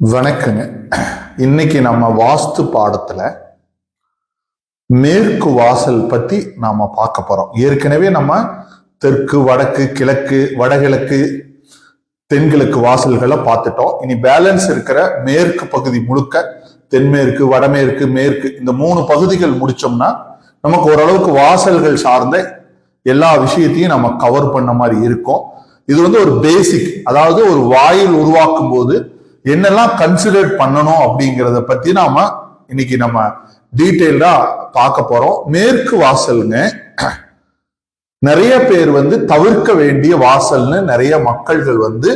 வணக்கங்க. இன்னைக்கு நம்ம வாஸ்து பாடத்துல மேற்கு வாசல் பத்தி நாம பார்க்க போறோம். ஏற்கனவே நம்ம தெற்கு வடக்கு கிழக்கு வடகிழக்கு தென்கிழக்கு வாசல்களை பார்த்துட்டோம். இனி பேலன்ஸ் இருக்கிற மேற்கு பகுதி முழுக்க தென்மேற்கு வடமேற்கு மேற்கு இந்த மூணு பகுதிகள் முடிச்சோம்னா நமக்கு ஓரளவுக்கு வாசல்கள் சார்ந்த எல்லா விஷயத்தையும் நம்ம கவர் பண்ண மாதிரி இருக்கும். இது வந்து ஒரு பேசிக் அதாவது ஒரு வாயில் உருவாக்கும் போது என்னெல்லாம் கன்சிடர் பண்ணணும் அப்படிங்கிறத பத்தி நாம இன்னைக்கு நம்ம டீட்டெயில்டா பார்க்க போறோம். மேற்கு வாசல்ங்க. நிறைய பேர் வந்து தவிர்க்க வேண்டிய வாசல்னு நிறைய மக்கள்கள் வந்து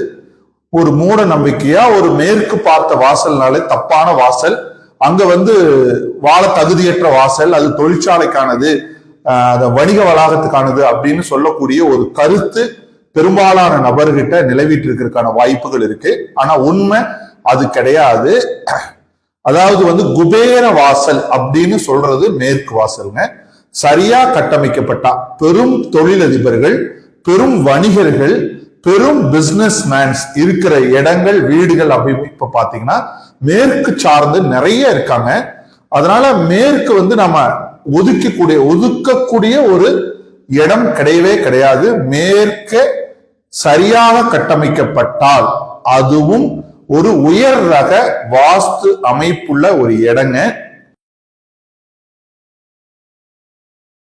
ஒரு மூட நம்பிக்கையா ஒரு மேற்கு பார்த்த வாசல்னாலே தப்பான வாசல். அங்க வந்து வாழ தகுதியற்ற வாசல் அது தொழிற்சாலைக்கானது அது வணிக வளாகத்துக்கானது அப்படின்னு சொல்லக்கூடிய ஒரு கருத்து பெரும்பாலான நபர்கிட்ட நிலவிட்டு இருக்கிறதுக்கான வாய்ப்புகள் இருக்கு. ஆனா உண்மை அது கிடையாது. அதாவது வந்து குபேர வாசல் அப்படின்னு சொல்றது மேற்கு வாசல்ங்க. சரியா கட்டமைக்கப்பட்டா பெரும் தொழிலதிபர்கள் பெரும் வணிகர்கள் பெரும் பிசினஸ் மேன்ஸ் இருக்கிற இடங்கள் வீடுகள் அப்படி இப்ப பாத்தீங்கன்னா மேற்கு சார்ந்து நிறைய இருக்காங்க. அதனால மேற்கு வந்து நம்ம ஒதுக்கக்கூடிய ஒதுக்கக்கூடிய ஒரு இடம் கிடையவே கிடையாது. மேற்கே சரியாக கட்டமைக்கப்பட்டால் அதுவும் ஒரு உயர் ரக வாஸ்து அமைப்புள்ள ஒரு இடங்க.